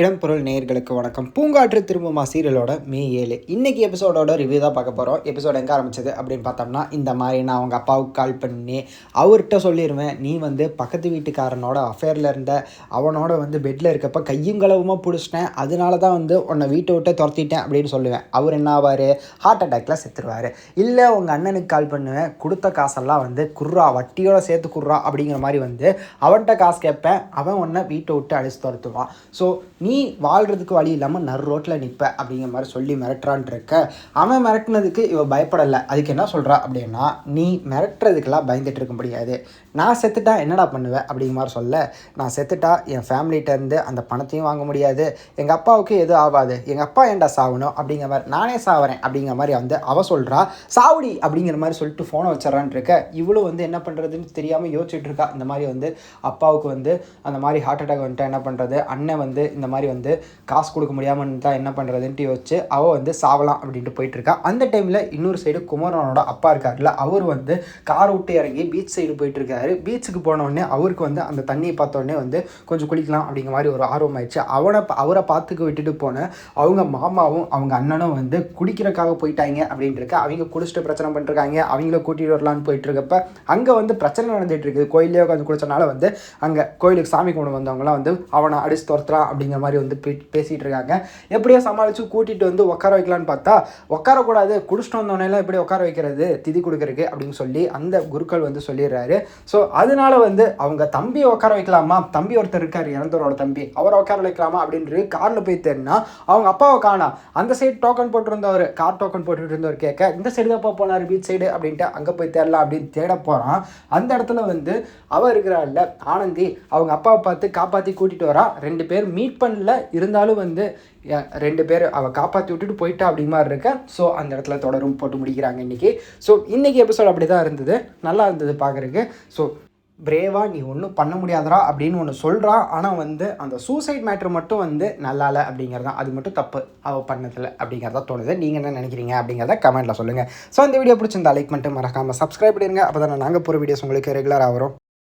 இடம்பொருள் நேயர்களுக்கு வணக்கம். பூங்காற்று திரும்புமா சீரியலோட மே ஏழு. இன்னைக்கு எபிசோடோட ரிவ்யூ தான் பார்க்க போகிறோம் எபிசோட் எங்கே ஆரம்பிச்சது அப்படின்னு பார்த்தோம்னா இந்த மாதிரி நான் அவங்க அப்பாவுக்கு கால் பண்ணி அவர்கிட்ட சொல்லிடுவேன் நீ வந்து பக்கத்து வீட்டுக்காரனோட அஃபேரில் இருந்த அவனோட வந்து பெட்டில் இருக்கப்ப கையும் களவுமா பிடிச்சிட்டேன். அதனால தான் வந்து உன்னை வீட்டை விட்டு துரத்திட்டேன் அப்படின்னு சொல்லுவேன். அவர் என்ன ஆவார்? ஹார்ட் அட்டாக்ல செத்துருவார். இல்லை உங்கள் அண்ணனுக்கு கால் பண்ணுவேன். கொடுத்த காசெல்லாம் வந்து குர்ரா வட்டியோட சேர்த்து குர்ரா அப்படிங்கிற மாதிரி வந்து அவன்கிட்ட காசு கேட்பேன். அவன் உன்னை வீட்டை விட்டு அடிச்சு துரத்துவான். ஸோ நீ வாழ்கிறதுக்கு வழி இல்லாமல் நறு ரோட்டில் நிற்ப அப்படிங்கிற மாதிரி சொல்லி மிரட்டுறான் இருக்க அவன் மிரட்டினதுக்கு இவ பயப்படலை. அதுக்கு என்ன சொல்கிறா அப்படின்னா நீ மிரட்டுறதுக்கெல்லாம் பயந்துட்டு இருக்க முடியாது நான் செத்துட்டா என்னடா பண்ணுவேன் அப்படிங்கிற மாதிரி சொல்ல. நான் செத்துட்டா என் ஃபேமிலிகிட்டேருந்து அந்த பணத்தையும் வாங்க முடியாது. எங்கள் அப்பாவுக்கு எதுவும் ஆகாது. எங்கள் அப்பா ஏன்டா சாகணும் அப்படிங்கிற மாதிரி நானே சாவறேன். அப்படிங்கிற மாதிரி வந்து அவ சொல்கிறா சாவுடி அப்படிங்கிற மாதிரி சொல்லிட்டு ஃபோனை வச்சிடறான் இருக்க இவ்வளோ வந்து என்ன பண்ணுறதுன்னு தெரியாமல் யோசிச்சுட்டு இருக்கா. இந்த மாதிரி வந்து அப்பாவுக்கு வந்து அந்த மாதிரி ஹார்ட் அட்டாக் வந்துட்டு என்ன பண்ணுறது அண்ணன் வந்து இந்த மாதிரி வந்து காசு கொடுக்க முடியாமல் தான் என்ன பண்ணுறதுன்ட்டு யோசிச்சு அவள் வந்து சாவலாம் அப்படின்ட்டு போயிட்டுருக்கா. அந்த டைமில் இன்னொரு சைடு குமரனோட அப்பா இருக்கார்ல அவர் வந்து கார் விட்டு இறங்கி பீச் சைடு போயிட்டுருக்காரு. பீச்சுக்கு போனவுடனே அவருக்கு வந்து அந்த தண்ணியை பார்த்தோடனே வந்து கொஞ்சம் குளிக்கலாம் அப்படிங்கிற மாதிரி ஒரு ஆர்வம் ஆயிடுச்சு. அவனை அவரை பார்த்துக்க விட்டுட்டு போன அவங்க மாமாவும் அவங்க அண்ணனும் வந்து குடிக்கிறக்காக போயிட்டாங்க அப்படின்ட்டு அவங்க குடிச்சிட்டு பிரச்சனை பண்ணிருக்காங்க அவங்கள கூட்டிகிட்டு வரலான்னு போயிட்டுருக்கப்ப அங்கே வந்து பிரச்சனை நடந்துகிட்டு இருக்குது. கோயிலே உட்காந்து குடிச்சனால வந்து அங்கே கோயிலுக்கு சாமி கொண்டு வந்தவங்களாம் வந்து அவனை அடிச்சு துரத்துறான் அப்படிங்கிற மாதிரி வந்து பே- பேசிகிட்டு இருக்காங்க எப்படியோ சமாளித்து கூட்டிகிட்டு வந்து உட்கார வைக்கலான்னு பார்த்தா உட்காரக்கூடாது குடிச்சிட்டு வந்தோடனேலாம் எப்படி உட்கார வைக்கிறது திதி கொடுக்கறதுக்கு அப்படின்னு சொல்லி அந்த குருக்கள் வந்து சொல்லிடுறாரு. ஸோ அதனால வந்து அவங்க தம்பியை உட்கார வைக்கலாமா? தம்பி ஒருத்தர் இருக்கார் இறந்தவரோட தம்பி. அவரை உட்கார வைக்கலாமா அப்படின்ட்டு காரில் போய் தேடினா அவங்க அப்பாவை காணா. அந்த சைடு டோக்கன் போட்டிருந்தவர் கார் டோக்கன் போட்டுட்டு இருந்தவர் கேட்க இந்த சைடு தான் போனார் பீச் சைடு அப்படின்ட்டு அங்கே போய் தேடலாம் அப்படின்னு தேட போகிறான் அந்த இடத்துல வந்து அவ இருக்கிறாள்ல ஆனந்தி அவங்க அப்பாவை பார்த்து காப்பாற்றி கூட்டிகிட்டு வரா. ரெண்டு பேர் மீட் பண்ணல இருந்தாலும் வந்து ரெண்டு பேர் அவள் காப்பாற்றி விட்டுட்டு போயிட்டா அப்படி மாதிரி இருக்க. ஸோ அந்த இடத்துல தொடரும் போட்டு முடிக்கிறாங்க இன்னைக்கு. ஸோ இன்றைக்கி எபிசோட் அப்படி தான் இருந்தது. நல்லா இருந்தது பார்க்குறக்கு ஸோ பிரேவா நீ ஒன்றும் பண்ண முடியாதடா அப்படின்னு ஒன்று சொல்கிறான் ஆனால் வந்து அந்த சூசைட் மேட்ரு மட்டும் வந்து நல்லா இல்லை அப்படிங்கிறதான் அது மட்டும் தப்பு. அவள் பண்ணதில்லை அப்படிங்கிறதா தோணுது. நீங்கள் என்ன நினைக்கிறீங்க அப்படிங்கிறத கமெண்ட்டில் சொல்லுங்கள் ஸோ இந்த வீடியோ பிடிச்சிருந்தா லைக் பண்ணிட்டு மறக்காமல் சப்ஸ்கிரைப் பண்ணிடுங்க. அப்போ தான் நாங்கள் போகிற வீடியோஸ் உங்களுக்கு ரெகுலராக வரும்.